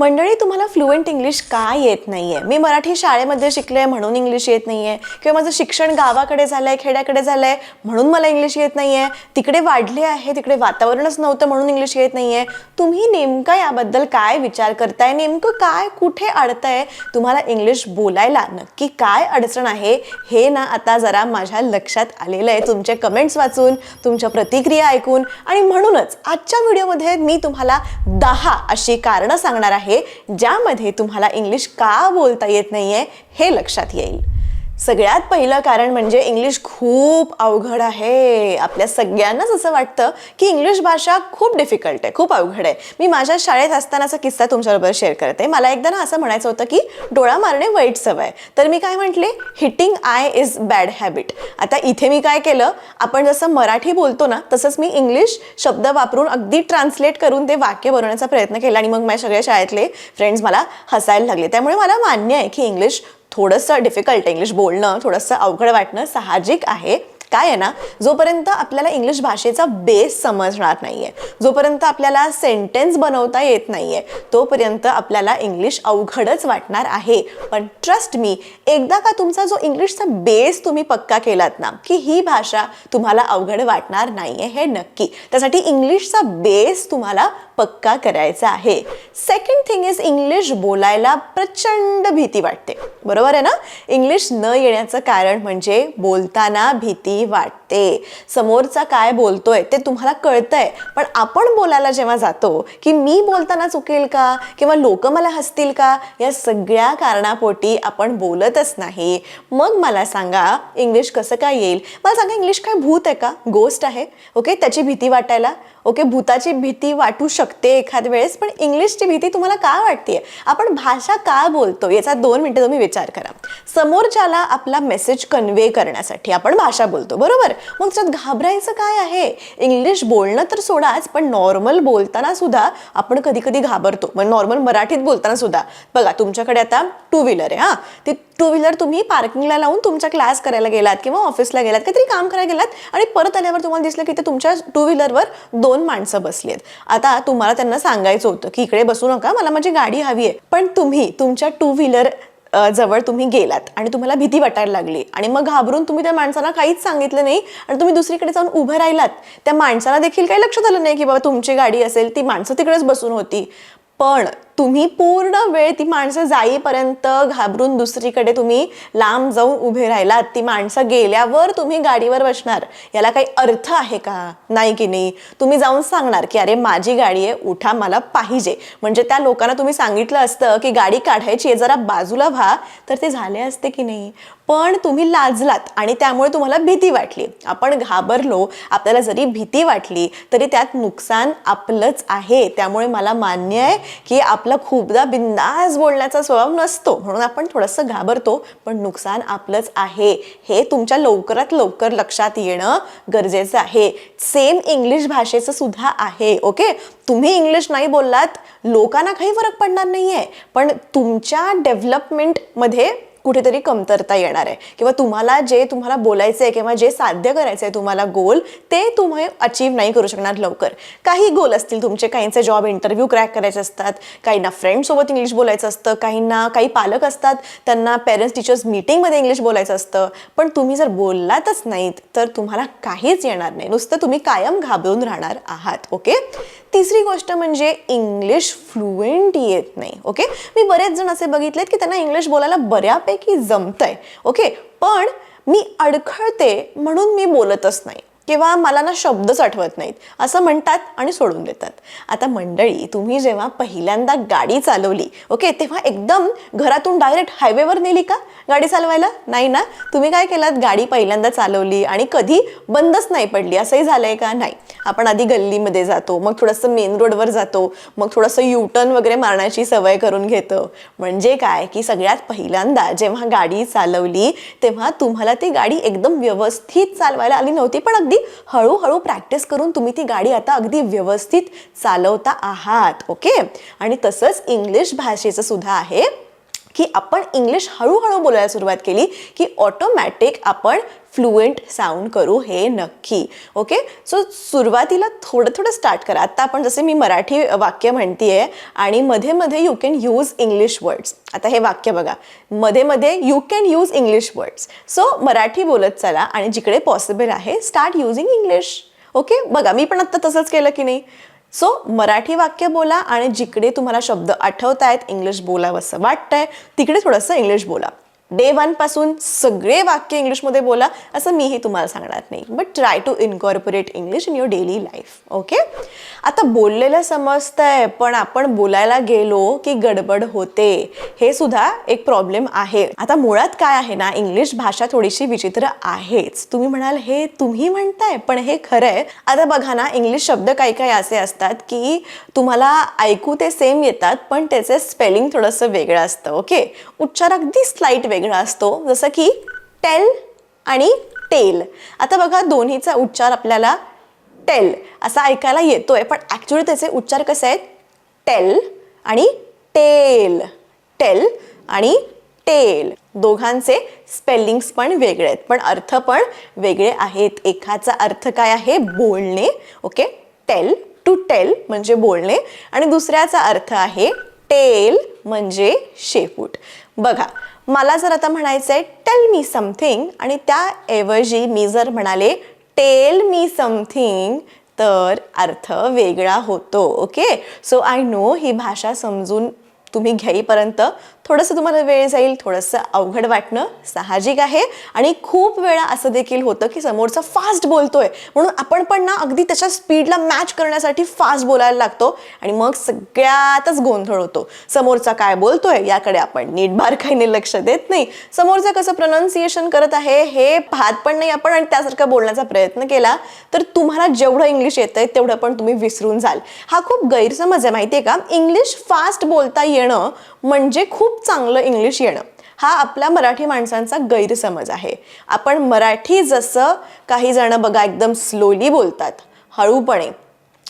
मंडळी तुम्हाला fluent English का येत नाही आहे मी मराठी शाळेमध्ये शिकले म्हणून इंग्लिश येत नाही आहे किंवा माझं शिक्षण गावाकडे झालं आहे खेड्याकडे झालं आहे म्हणून मला इंग्लिश येत नाही आहे तिकडे वाढले आहे तिकडे वातावरणच नव्हतं म्हणून इंग्लिश येत नाही आहे तुम्ही नेमका याबद्दल काय विचार करताय? नेमकं काय कुठे अडतंय? तुम्हाला इंग्लिश बोलायला नक्की काय अडचण आहे? हे ना आता जरा माझ्या लक्षात आलेलं आहे. तुमचे कमेंट्स वाचून तुमच्या प्रतिक्रिया ऐकून आणि म्हणूनच आजच्या व्हिडिओमध्ये मी तुम्हाला दहा अशी कारणं सांगणार आहे. ज्यामध्ये तुम्हाला इंग्लिश का बोलता येत नाहीये हे लक्षात येईल. सगळ्यात पहिलं कारण म्हणजे इंग्लिश खूप अवघड आहे. आपल्या सगळ्यांनाच असं वाटतं की इंग्लिश भाषा खूप डिफिकल्ट आहे खूप अवघड आहे. मी माझ्या शाळेत असतानाचा किस्सा तुमच्याबरोबर शेअर करते. मला एकदा ना असं म्हणायचं होतं की डोळा मारणे वाईट सवय. तर मी काय म्हटले? Hitting I is bad habit आता इथे मी काय केलं? आपण जसं मराठी बोलतो ना तसंच मी इंग्लिश शब्द वापरून अगदी ट्रान्सलेट करून ते वाक्य बनवण्याचा प्रयत्न केला आणि मग माझ्या सगळ्या शाळेतले फ्रेंड्स मला हसायला लागले. त्यामुळे मला मान्य आहे की इंग्लिश थोडंसं डिफिकल्ट इंग्लिश बोलणं थोडंसं अवघड वाटणं साहजिक आहे. काय आहे ना जोपर्यंत आपल्याला इंग्लिश भाषेचा बेस समजणार नाहीये जोपर्यंत आपल्याला सेंटेन्स बनवता येत नाही आहे तोपर्यंत आपल्याला इंग्लिश अवघडच वाटणार आहे. पण ट्रस्ट मी एकदा का तुमचा जो इंग्लिशचा बेस तुम्ही पक्का केलात ना की ही भाषा तुम्हाला अवघड वाटणार नाही आहे हे नक्की. त्यासाठी इंग्लिशचा बेस तुम्हाला पक्का करायचा आहे. सेकंड थिंग इज इंग्लिश बोलायला प्रचंड भीती वाटते. बरोबर आहे ना? इंग्लिश न येण्याचं कारण म्हणजे बोलताना भीती वाटते. समोरचा काय बोलतोय ते तुम्हाला कळतंय. पण आपण बोलायला जेव्हा जातो की मी बोलताना चुकेल का? किंवा लोक मला हसतील का? या सगळ्या कारणापोटी आपण बोलतच नाही. मग मला सांगा इंग्लिश कसं काय येईल? मला सांगा इंग्लिश काय भूत आहे का? गोष्ट आहे. ओके त्याची भीती वाटायला. ओके भूताची भीती वाटू शकते एखाद वेळेस पण इंग्लिशची भीती तुम्हाला का वाटते आपण भाषा का बोलतो याचा दोन मिनिटं तुम्ही विचार करा. समोरच्याला आपला मेसेज कन्वे करण्यासाठी आपण भाषा बोलतो बरोबर? मग त्यात घाबरायचं काय आहे? इंग्लिश बोलणं तर सोडाच पण नॉर्मल बोलताना सुद्धा आपण कधी कधी घाबरतो. मग नॉर्मल मराठीत बोलताना सुद्धा. बघा तुमच्याकडे आता टू व्हीलर आहे हा. ती टू व्हीलर तुम्ही पार्किंगला लावून तुमचा क्लास करायला गेलात किंवा ऑफिसला गेलात काहीतरी काम करायला गेलात आणि परत आल्यावर तुम्हाला दिसलं की ते तुमच्या टू व्हीलरवर दोन माणसं बसली आहेत आता तुम्हाला त्यांना सांगायचं होतं की इकडे बसू नका मला माझी गाडी हवी आहे. पण तुम्ही तुमच्या टू व्हीलर जवळ तुम्ही गेलात आणि तुम्हाला भीती वाटायला लागली आणि मग घाबरून तुम्ही त्या माणसाला काहीच सांगितलं नाही आणि तुम्ही दुसरीकडे जाऊन उभं राहिलात. त्या माणसाला देखील काही लक्षात आलं नाही की बाबा तुमची गाडी असेल ती माणसं तिकडेच बसून होती. पण तुम्ही पूर्ण वेळ ती माणसं जाईपर्यंत घाबरून दुसरीकडे तुम्ही लांब जाऊन उभे राहिलात. ती माणसं गेल्यावर तुम्ही गाडीवर बसणार. याला काही अर्थ आहे का? नाही की नाही? तुम्ही जाऊन सांगणार की अरे माझी गाडी आहे उठा मला पाहिजे. म्हणजे त्या लोकांना तुम्ही सांगितलं असतं की गाडी काढायची आहे जरा बाजूला व्हा. तर ते झाले असते की नाही? पण तुम्ही लाजलात आणि त्यामुळे तुम्हाला भीती वाटली. आपण घाबरलो. आपल्याला जरी भीती वाटली तरी त्यात नुकसान आपलंच आहे. त्यामुळे मला मान्य आहे की आपलं खूपदा बिंदास बोलण्याचा स्वभाव नसतो. म्हणून आपण थोडंसं घाबरतो पण नुकसान आपलंच आहे. हे तुमच्या लवकरात लवकर लक्षात येणं गरजेचं आहे. सेम इंग्लिश भाषेचं सुद्धा आहे ओके? तुम्ही इंग्लिश नाही बोललात लोकांना काही फरक पडणार नाही आहे पण तुमच्या डेव्हलपमेंटमध्ये कुठेतरी कमतरता येणार आहे. किंवा तुम्हाला जे तुम्हाला बोलायचं आहे किंवा जे साध्य करायचं आहे तुम्हाला गोल ते तुम्ही अचीव नाही करू शकणार लवकर. काही गोल असतील तुमचे काहींचे जॉब इंटरव्ह्यू क्रॅक करायचे असतात काहींना फ्रेंडसोबत इंग्लिश बोलायचं असतं काहींना काही पालक असतात त्यांना पेरेंट्स टीचर्स मीटिंगमध्ये इंग्लिश बोलायचं असतं. पण तुम्ही जर बोललातच नाहीत तर तुम्हाला काहीच येणार नाही. नुसतं तुम्ही कायम घाबरून राहणार आहात ओके तिसरी गोष्ट म्हणजे इंग्लिश फ्लुएंट येत नाही ओके मी बरेच जण असे बघितलेत की त्यांना इंग्लिश बोलायला बऱ्यापैकी जमतंय ओके पण मी अडखळते म्हणून मी बोलतच नाही. किंवा मला ना शब्दच आठवत नाहीत. असं म्हणतात आणि सोडून देतात. आता मंडळी तुम्ही जेव्हा पहिल्यांदा गाडी चालवली ओके तेव्हा एकदम घरातून डायरेक्ट हायवेवर नेली का गाडी चालवायला? नाही ना? तुम्ही काय केलात? गाडी पहिल्यांदा चालवली आणि कधी बंदच नाही पडली. असंही झालंय का? नाही. आपण आधी गल्लीमध्ये जातो मग थोडंसं मेन रोडवर जातो मग थोडंसं युटर्न वगैरे मारण्याची सवय करून घेतो. म्हणजे काय? की सगळ्यात पहिल्यांदा जेव्हा गाडी चालवली तेव्हा तुम्हाला ती गाडी एकदम व्यवस्थित चालवायला आली नव्हती. पण अगदी हळूहळू प्रॅक्टिस करून तुम्ही ती गाडी आता अगदी व्यवस्थित चालवता आहात ओके आणि तसंच इंग्लिश भाषेचं सुद्धा आहे. की आपण इंग्लिश हळूहळू बोलायला सुरुवात केली की ऑटोमॅटिक आपण फ्लुएंट साऊंड करू हे नक्की. ओके सो सुरुवातीला थोडं थोडं स्टार्ट करा. आता आपण जसे मी मराठी वाक्य म्हणतीये आणि मध्ये मध्ये you can use English words आता हे वाक्य बघा. मध्ये मध्ये you can use English words so Marathi बोलत चला आणि जिकडे पॉसिबल आहे स्टार्ट युझिंग इंग्लिश ओके बघा मी पण आत्ता तसंच केलं की नाही? सो मराठी वाक्य बोला आणि जिकडे तुम्हाला शब्द आठवत आहेत इंग्लिश बोलावंसं वाटतंय तिकडे थोडंसं इंग्लिश बोला. डे वनपासून सगळे वाक्य इंग्लिशमध्ये बोला असं मीही तुम्हाला सांगणार नाही. But try to incorporate English in your daily life okay आता बोललेलं समजतंय पण आपण बोलायला गेलो की गडबड होते हे सुद्धा एक प्रॉब्लेम आहे. आता मुळात काय आहे ना इंग्लिश भाषा थोडीशी विचित्र आहेच. तुम्ही म्हणाल हे तुम्ही म्हणताय पण हे खरं आहे आता बघा ना इंग्लिश शब्द काही काही असे असतात की तुम्हाला ऐकू ते सेम येतात पण त्याचे स्पेलिंग थोडंसं वेगळं असतं ओके उच्चार अगदी स्लाईट वेगळं वेगळा असतो. जसं की टेल आणि टेल आता बघा दोन्हीचा उच्चार आपल्याला टेल असा ऐकायला येतोय. पण ॲक्च्युली त्याचे उच्चार कसे आहेत? टेल आणि टेल टेल आणि टेल दोघांचे स्पेलिंग्स पण वेगळे आहेत. पण अर्थ पण वेगळे आहेत. एकाचा अर्थ काय आहे? बोलणे. ओके टेल टू टेल म्हणजे बोलणे. आणि दुसऱ्याचा अर्थ आहे टेल म्हणजे शेपूट. बघा मला जर आता म्हणायचं आहे टेल मी समथिंग आणि त्याऐवजी मी जर म्हणाले टेल मी समथिंग तर अर्थ वेगळा होतो ओके? सो आय नो ही भाषा समजून तुम्ही घ्याईपर्यंत थोडंसं तुम्हाला वेळ जाईल थोडंसं अवघड वाटणं साहजिक आहे. आणि खूप वेळा असं देखील होतं की समोरचा फास्ट बोलतोय म्हणून आपण पण ना अगदी त्याच्या स्पीडला मॅच करण्यासाठी फास्ट बोलायला लागतो आणि मग सगळ्यातच गोंधळ होतो. समोरचा काय बोलतोय याकडे आपण नीट बारकाईने लक्ष देत नाही. समोरचा कसं प्रनाउन्सिएशन करत आहे हे पाहत पण नाही आपण आणि त्यासारखं बोलण्याचा प्रयत्न केला तर तुम्हाला जेवढं इंग्लिश येतंय तेवढं पण तुम्ही विसरून जाल. हा खूप गैरसमज आहे माहितीये का? इंग्लिश फास्ट बोलता येणं म्हणजे खूप चांगलं इंग्लिश येणं. हा आपल्या मराठी माणसांचा गैरसमज आहे. आपण मराठी जसं काही जण बघा एकदम स्लोली बोलतात हळूपणे.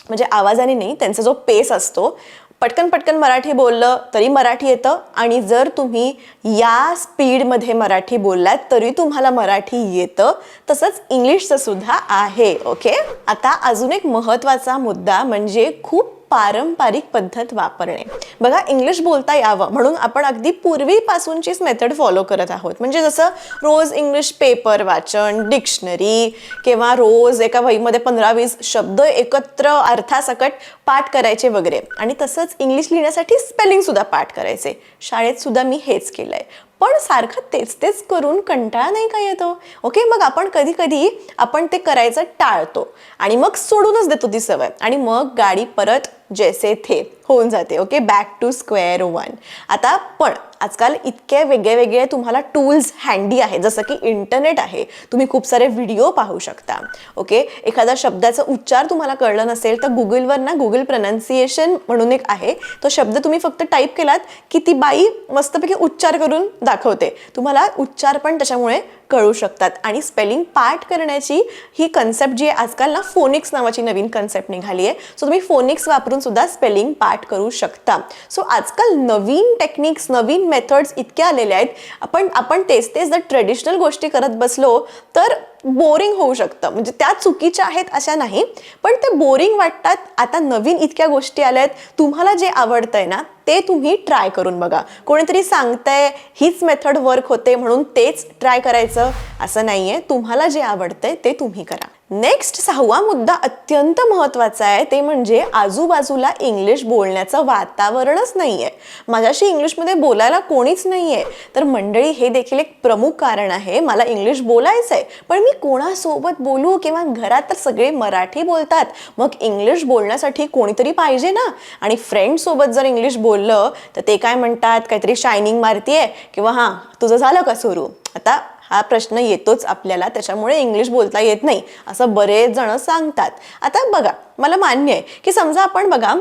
म्हणजे आवाजाने नाही त्यांचा जो पेस असतो पटकन पटकन मराठी बोललं तरी मराठी येतं आणि जर तुम्ही या स्पीडमध्ये मराठी बोललात तरी तुम्हाला मराठी येतं. तसंच इंग्लिशचं सुद्धा आहे ओके आता अजून एक महत्त्वाचा मुद्दा म्हणजे खूप पारंपरिक पद्धत वापरणे. बघा इंग्लिश बोलता यावं म्हणून आपण अगदी पूर्वीपासूनचीच मेथड फॉलो करत आहोत. म्हणजे जसं रोज इंग्लिश पेपर वाचन डिक्शनरी किंवा रोज एका वहीमध्ये पंधरा वीस शब्द एकत्र अर्थासकट पाठ करायचे वगैरे. आणि तसंच इंग्लिश लिहिण्यासाठी स्पेलिंग सुद्धा पाठ करायचे. शाळेत सुद्धा मी हेच केलंय. पण सारखं तेच तेच करून कंटाळा नाही का येतो? ओके मग आपण कधी कधी आपण ते करायचं टाळतो आणि मग सोडूनच देतो ती सवय. आणि मग गाडी परत जैसे थे होऊन जाते. Okay back to square one आता पण आजकाल इतके वेगळे वेगळे तुम्हाला टूल्स हँडी आहे जसं की इंटरनेट आहे. तुम्ही खूप सारे व्हिडिओ पाहू शकता. ओके एखादा शब्दाचा उच्चार तुम्हाला कळलं नसेल तर गुगलवर ना गुगल प्रनान्सिएशन म्हणून एक आहे. तो शब्द तुम्ही फक्त टाईप केलात की ती बाई मस्तपैकी उच्चार करून दाखवते. तुम्हाला उच्चार पण त्याच्यामुळे कळू शकतात. आणि स्पेलिंग पाठ करण्याची ही कन्सेप्ट जी आहे आजकाल ना फोनिक्स नावाची नवीन कन्सेप्ट निघाली आहे. सो तुम्ही फोनिक्स वापरून सुद्धा स्पेलिंग पाठ करू शकता. सो आजकाल नवीन टेक्निक्स नवीन मेथड्स इतक्या आलेल्या आहेत. आपण आपण तेच तेच जर ट्रेडिशनल गोष्टी करत बसलो तर बोरिंग होऊ शकतं. म्हणजे त्या चुकीच्या आहेत अशा नाही. पण ते बोरिंग वाटतात. आता नवीन इतक्या गोष्टी आल्या आहेत तुम्हाला जे आवडतंय ना ते तुम्ही ट्राय करून बघा. कोणीतरी सांगतंय हीच मेथड वर्क होते म्हणून तेच ट्राय करायचं. असं नाही आहे तुम्हाला जे आवडतंय ते तुम्ही करा. नेक्स्ट सहावा मुद्दा अत्यंत महत्त्वाचा आहे. ते म्हणजे आजूबाजूला इंग्लिश बोलण्याचं वातावरणच नाही आहे माझ्याशी इंग्लिशमध्ये बोलायला कोणीच नाहीये. तर मंडळी हे देखील एक प्रमुख कारण आहे. मला इंग्लिश बोलायचं आहे पण मी कोणासोबत बोलू किंवा घरात तर सगळे मराठी बोलतात. मग इंग्लिश बोलण्यासाठी कोणीतरी पाहिजे ना? आणि फ्रेंडसोबत जर इंग्लिश बोललं तर ते काय म्हणतात? काहीतरी शायनिंग मारतीये. किंवा हां तुझं झालं का सुरू? आता हा प्रश्न येतोच आपल्याला त्याच्यामुळे इंग्लिश बोलता येत नाही असं बरेच जण सांगतात. आता बघा मला मान्य आहे की समजा आपण बघा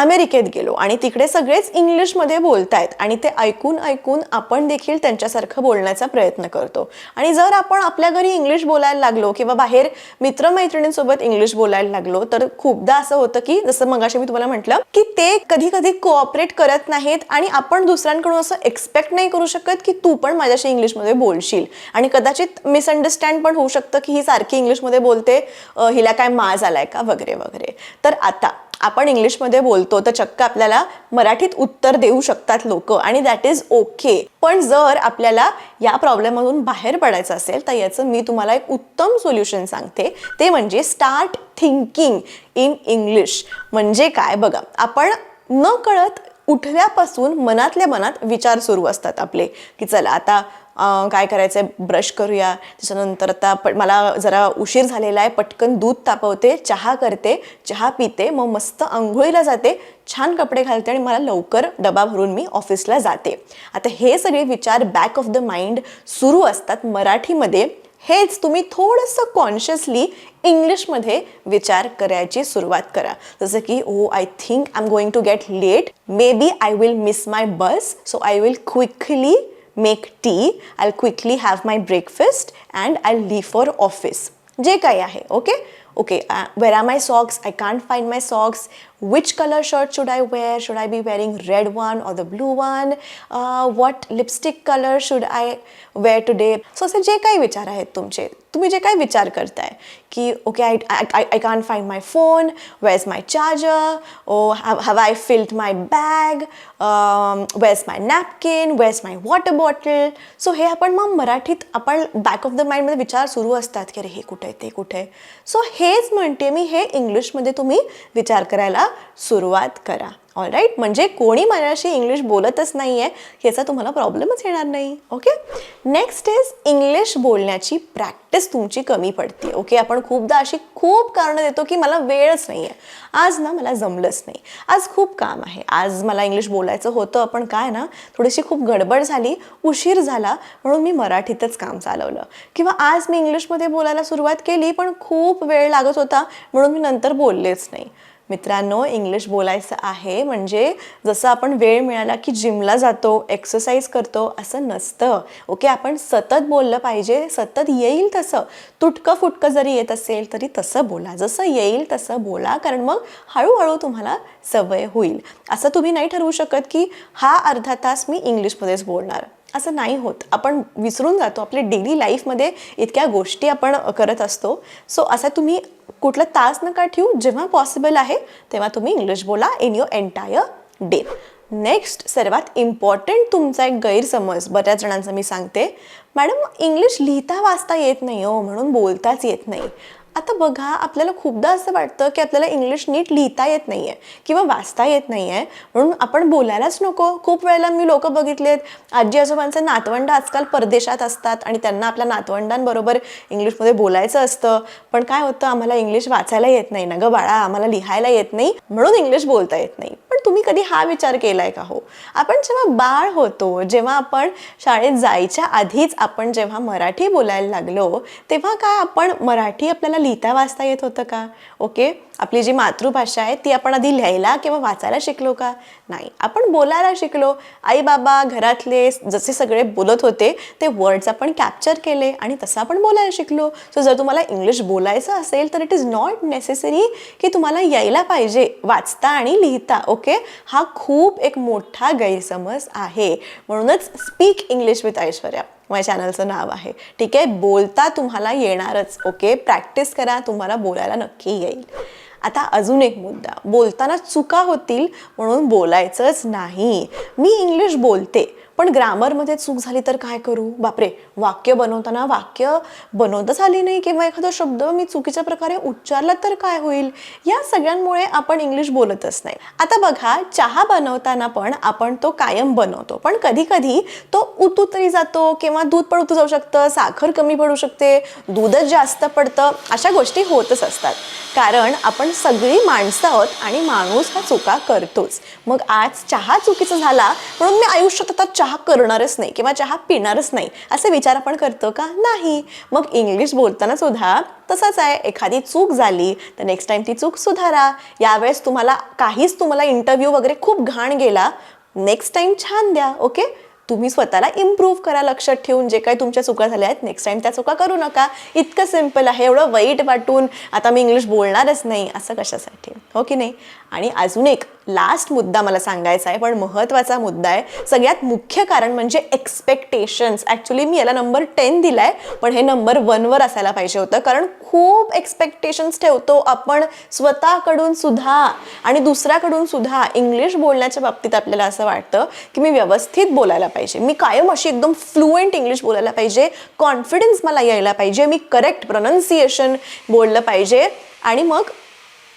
अमेरिकेत गेलो आणि तिकडे सगळेच इंग्लिशमध्ये बोलत आहेत आणि ते ऐकून ऐकून आपण देखील त्यांच्यासारखं बोलण्याचा प्रयत्न करतो. आणि जर आपण आपल्या घरी इंग्लिश बोलायला लागलो किंवा बाहेर मित्रमैत्रिणींसोबत इंग्लिश बोलायला लागलो तर खूपदा असं होतं की जसं मगाशी मी तुम्हाला म्हटलं की ते कधी कधी कोऑपरेट करत नाहीत आणि आपण दुसऱ्यांकडून असं एक्सपेक्ट नाही करू शकत की तू पण माझ्याशी इंग्लिशमध्ये बोलशील. आणि कदाचित मिसअंडरस्टँड पण होऊ शकतं की ही सारखी इंग्लिशमध्ये बोलते हिला काय माज आलाय का वगैरे. वगैरे तर आता आपण इंग्लिशमध्ये बोलतो तर चक्क आपल्याला मराठीत उत्तर देऊ शकतात लोक आणि दॅट इज ओके पण जर आपल्याला या प्रॉब्लेममधून बाहेर पडायचं असेल तर याचं मी तुम्हाला एक उत्तम सोल्युशन सांगते. ते म्हणजे स्टार्ट थिंकिंग इन इंग्लिश म्हणजे काय? बघा आपण न कळत उठल्यापासून मनातल्या मनात विचार सुरू असतात आपले की चला आता काय करायचं आहे ब्रश करूया. त्याच्यानंतर आता प मला जरा उशीर झालेला आहे पटकन दूध तापवते चहा करते चहा पिते मग मस्त आंघोळीला जाते छान कपडे घालते आणि मला लवकर डबा भरून मी ऑफिसला जाते. आता हे सगळे विचार बॅक ऑफ द माइंड सुरू असतात मराठीमध्ये. हेच तुम्ही थोडंसं कॉन्शियसली इंग्लिशमध्ये विचार करायची सुरुवात करा. जसं की ओ I think I am going to get late maybe I will miss my bus so I will quickly make tea I quickly have my breakfast and I leave for office जे काही आहे okay okay where are my socks I can't find my socks which color shirt should I wear? Should I be wearing red one or the blue one? Uh, what lipstick color should I wear today? So असे जे काही विचार आहेत तुमचे तुम्ही जे काही विचार करताय की okay I I I can find my phone where's my charger oh have I filled my bag where's my napkin where's my water bottle so हे आपण मग मराठीत आपण बॅक ऑफ द माइंडमध्ये विचार सुरू असतात की अरे हे कुठे आहे ते कुठे आहे सो हेच म्हणते मी हे इंग्लिशमध्ये तुम्ही विचार करायला सुरुवात करा. ऑल राईट म्हणजे कोणी माझ्याशी इंग्लिश बोलतच नाही आहे याचा तुम्हाला प्रॉब्लेमच येणार नाही. ओके नेक्स्ट इज इंग्लिश बोलण्याची प्रॅक्टिस तुमची कमी पडते. ओके आपण खूपदा अशी खूप कारणं देतो की मला वेळच नाही आहे आज ना मला जमलंच नाही. आज खूप काम आहे. आज मला इंग्लिश बोलायचं होतं पण काय ना थोडीशी खूप गडबड झाली उशीर झाला म्हणून मी मराठीतच काम चालवलं. किंवा आज मी इंग्लिशमध्ये बोलायला सुरुवात केली पण खूप वेळ लागत होता म्हणून मी नंतर बोललेच नाही. मित्रांनो इंग्लिश बोलायचं आहे. म्हणजे जसं आपण वेळ मिळाला की जिमला जातो एक्सरसाइज करतो असं नसतं. ओके आपण सतत बोललं पाहिजे सतत येईल तसं. तुटकं फुटकं जरी येत असेल तरी तसं बोला. जसं येईल तसं बोला. कारण मग हळूहळू तुम्हाला सवय होईल. असं तुम्ही नाही ठरवू शकत की हा अर्धा तास मी इंग्लिशमध्येच बोलणार. असं नाही होत. आपण विसरून जातो. आपल्या डेली लाईफमध्ये इतक्या गोष्टी आपण करत असतो. सो असा तुम्ही कुठला तास नका ठेवू. जेव्हा पॉसिबल आहे तेव्हा तुम्ही इंग्लिश बोला in your entire day next सर्वात इम्पॉर्टंट तुमचा एक गैरसमज. बऱ्याच जणांचा मी सांगते. मॅडम इंग्लिश लिहिता वाचता येत नाही हो. म्हणून बोलताच येत नाही. आता बघा आपल्याला खूपदा असं वाटतं की आपल्याला इंग्लिश नीट लिहिता येत नाही आहे किंवा वाचता येत नाही आहे म्हणून आपण बोलायलाच नको. खूप वेळेला मी लोक बघितलेत आजी आजोबांचे नातवंड आजकाल परदेशात असतात आणि त्यांना आपल्या नातवंडांबरोबर इंग्लिशमध्ये बोलायचं असतं. पण काय होतं आम्हाला इंग्लिश वाचायला येत नाही ना गं बाळा आम्हाला लिहायला येत नाही म्हणून इंग्लिश बोलता येत नाही. पण तुम्ही कधी हा विचार केलाय का हो? आपण जेव्हा बाळ होतो जेव्हा आपण शाळेत जायच्या आधीच आपण जेव्हा मराठी बोलायला लागलो तेव्हा काय आपण मराठी आपल्याला लिहिता वाचता येत होतं का? ओके आपली जी मातृभाषा आहे ती आपण आधी लिहायला किंवा वाचायला शिकलो का? नाही. आपण बोलायला शिकलो. आई बाबा घरातले जसे सगळे बोलत होते ते वर्ड्स आपण कॅप्चर केले आणि तसं आपण बोलायला शिकलो. सो जर तुम्हाला इंग्लिश बोलायचं असेल तर इट इज नॉट नेसेसरी की तुम्हाला यायला पाहिजे वाचता आणि लिहिता ओके हा खूप एक मोठा गैरसमज आहे. म्हणूनच स्पीक इंग्लिश विथ ऐश्वर्या. माझ्या चॅनलचं नाव आहे. ठीक आहे? बोलता तुम्हाला येणारच ओके प्रॅक्टिस करा तुम्हाला बोलायला नक्की येईल. आता अजून एक मुद्दा. बोलताना चुका होतील म्हणून बोलायचंच नाही. मी इंग्लिश बोलते. पण ग्रामरमध्ये चूक झाली तर काय करू? बापरे वाक्य बनवताना वाक्य बनवतच आली नाही किंवा एखादा शब्द मी चुकीच्या प्रकारे उच्चारला तर काय होईल? या सगळ्यांमुळे आपण इंग्लिश बोलतच नाही. आता बघा चहा बनवताना पण आपण तो कायम बनवतो. पण कधी कधी तो उतू तरी जातो किंवा दूध पण उतू जाऊ शकतं साखर कमी पडू शकते दूधच जास्त पडतं अशा गोष्टी होतच असतात. कारण आपण सगळी माणसं आहोत आणि माणूस हा चुका करतोच. मग आज चहा चुकीचा झाला म्हणून मी आयुष्यात आता चहा चहा करणारच नाही किंवा चहा पिणारच नाही असे विचार आपण करतो का? नाही. मग इंग्लिश बोलताना सुद्धा तसंच आहे. एखादी चूक झाली तर नेक्स्ट टाइम ती चूक सुधारा. यावेळेस तुम्हाला काहीच तुम्हाला इंटरव्ह्यू वगैरे खूप घाण गेला नेक्स्ट टाइम छान द्या ओके तुम्ही स्वतःला इम्प्रूव्ह करा लक्षात ठेवून जे काही तुमच्या चुका झाल्या आहेत नेक्स्ट टाइम त्या चुका करू नका. इतकं सिंपल आहे एवढं वाईट वाटून आता मी इंग्लिश बोलणारच नाही असं कशासाठी? हो की नाही? आणि अजून एक लास्ट मुद्दा मला सांगायचा आहे पण महत्त्वाचा मुद्दा आहे. सगळ्यात मुख्य कारण म्हणजे एक्सपेक्टेशन्स ॲक्च्युली मी याला नंबर टेन दिला आहे पण हे नंबर वनवर असायला पाहिजे होतं कारण खूप एक्सपेक्टेशन्स ठेवतो आपण स्वतःकडून सुद्धा. आणि दुसऱ्याकडून सुद्धा इंग्लिश बोलण्याच्या बाबतीत आपल्याला असं वाटतं की मी व्यवस्थित बोलायला पाहिजे. मी कायम अशी एकदम फ्लुएंट इंग्लिश बोलायला पाहिजे. कॉन्फिडन्स मला यायला पाहिजे. मी करेक्ट प्रोनाऊन्सिएशन बोललं पाहिजे. आणि मग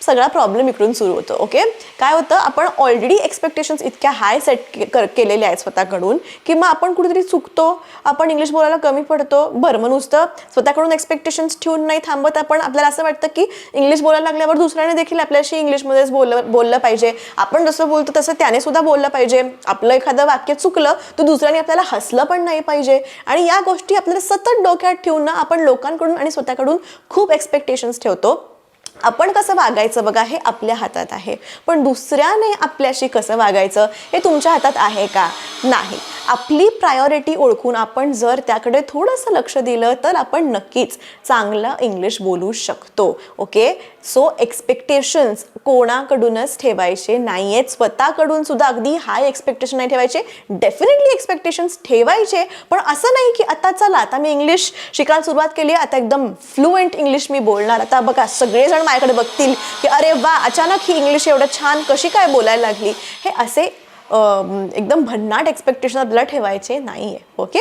सगळा प्रॉब्लेम इकडून सुरू होतो ओके काय होतं आपण ऑलरेडी एक्सपेक्टेशन्स इतक्या हाय सेट के कर केलेल्या आहेत स्वतःकडून की मग आपण कुठेतरी चुकतो आपण इंग्लिश बोलायला कमी पडतो. बरं मग नुसतं स्वतःकडून एक्सपेक्टेशन्स ठेवून नाही थांबत आपण. आपल्याला असं वाटतं की इंग्लिश बोलायला लागल्यावर दुसऱ्याने देखील आपल्याशी इंग्लिशमध्येच बोललं बोललं पाहिजे. आपण जसं बोलतो तसं त्याने सुद्धा बोललं पाहिजे. आपलं एखादं वाक्य चुकलं तर दुसऱ्याने आपल्याला हसलं पण नाही पाहिजे. आणि या गोष्टी आपल्याला सतत डोक्यात ठेवून ना आपण लोकांकडून आणि स्वतःकडून खूप एक्सपेक्टेशन्स ठेवतो. आपण कसं वागायचं बघा हे आपल्या हातात आहे. पण दुसऱ्याने आपल्याशी कसं वागायचं हे तुमच्या हातात आहे का? नाही. आपली प्रायोरिटी ओळखून आपण जर त्याकडे थोडंसं लक्ष दिलं तर आपण नक्कीच चांगलं इंग्लिश बोलू शकतो. ओके सो एक्सपेक्टेशन्स कोणाकडूनच ठेवायचे नाही आहेत स्वतःकडून सुद्धा अगदी हाय एक्सपेक्टेशन नाही ठेवायचे. डेफिनेटली एक्सपेक्टेशन्स ठेवायचे. पण असं नाही की आता चला आता मी इंग्लिश शिकायला सुरुवात केली आता एकदम फ्लुएंट इंग्लिश मी बोलणार. आता बघा सगळेजण माझ्याकडे बघतील की अरे वा अचानक ही इंग्लिश एवढं छान कशी काय बोलायला लागली? हे असे एकदम भन्नाट एक्सपेक्टेशन आपल्याला ठेवायचे नाही आहे ओके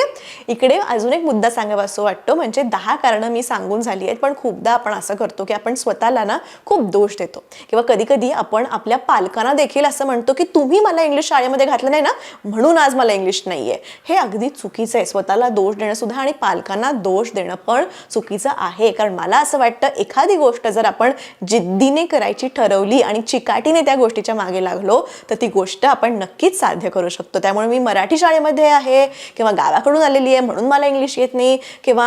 इकडे अजून एक मुद्दा सांगावा असं वाटतो म्हणजे दहा कारणं मी सांगून झाली आहेत पण खूपदा आपण असं करतो की आपण स्वतःला ना खूप दोष देतो. किंवा कधीकधी आपण आपल्या पालकांना देखील असं म्हणतो की तुम्ही मला इंग्लिश शाळेमध्ये घातलं नाही ना म्हणून आज मला इंग्लिश नाही आहे हे अगदी चुकीचं आहे. स्वतःला दोष देणं सुद्धा आणि पालकांना दोष देणं पण चुकीचं आहे. कारण मला असं वाटतं एखादी गोष्ट जर आपण जिद्दीने करायची ठरवली आणि चिकाटीने त्या गोष्टीच्या मागे लागलो तर ती गोष्ट आपण नक्की नक्कीच साध्य करू शकतो. त्यामुळे मी मराठी शाळेमध्ये आहे किंवा गावाकडून आलेली आहे म्हणून मला इंग्लिश येत नाही किंवा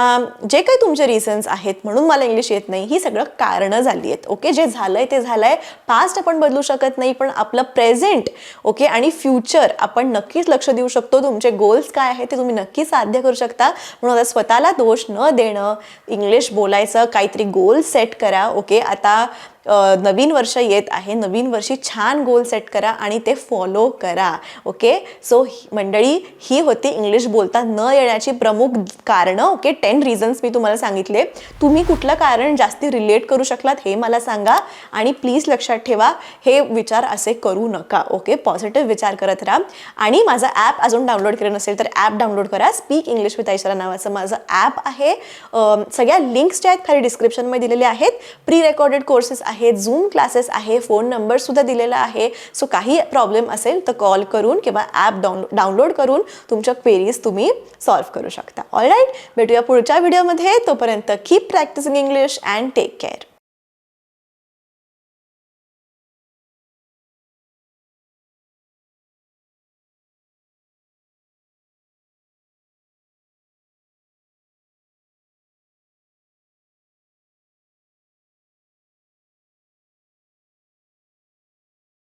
जे काही तुमचे रिझन्स आहेत म्हणून मला इंग्लिश येत नाही ही सगळं कारणं झाली आहेत. ओके जे झालंय ते झालंय. पास्ट आपण बदलू शकत नाही पण आपलं प्रेझेंट ओके आणि फ्युचर आपण नक्कीच लक्ष देऊ शकतो. तुमचे गोल्स काय आहेत ते तुम्ही नक्की साध्य करू शकता. म्हणून आता स्वतःला दोष न देणं इंग्लिश बोलायचं काहीतरी गोल सेट करा ओके आता नवीन वर्ष येत आहे. नवीन वर्षी छान गोल सेट करा आणि ते फॉलो करा. ओके सो मंडळी ही होती इंग्लिश बोलता न येण्याची प्रमुख कारणं. ओके टेन रिझन्स मी तुम्हाला सांगितले. तुम्ही कुठलं कारण जास्ती रिलेट करू शकलात हे मला सांगा आणि प्लीज लक्षात ठेवा. हे विचार असे करू नका. ओके पॉझिटिव्ह विचार करत राहा. आणि माझं ॲप अजून डाउनलोड केलं नसेल तर ॲप डाउनलोड करा. स्पीक इंग्लिश विथ ऐश्वर्या नावाचं माझं ॲप आहे. सगळ्या लिंक्स ज्या आहेत खाली डिस्क्रिप्शनमध्ये दिलेले आहेत. प्री रेकॉर्डेड कोर्सेस आहेत. झूम क्लासेस आहे फोन नंबरसुद्धा दिलेला आहे. सो काही प्रॉब्लेम असेल तर कॉल करून किंवा ॲप डाउन डाउनलोड करून तुमच्या क्वेरीज तुम्ही सॉल्व्ह करू शकता. ऑल राईट भेटूया पुढच्या व्हिडिओमध्ये तोपर्यंत keep practicing English and take care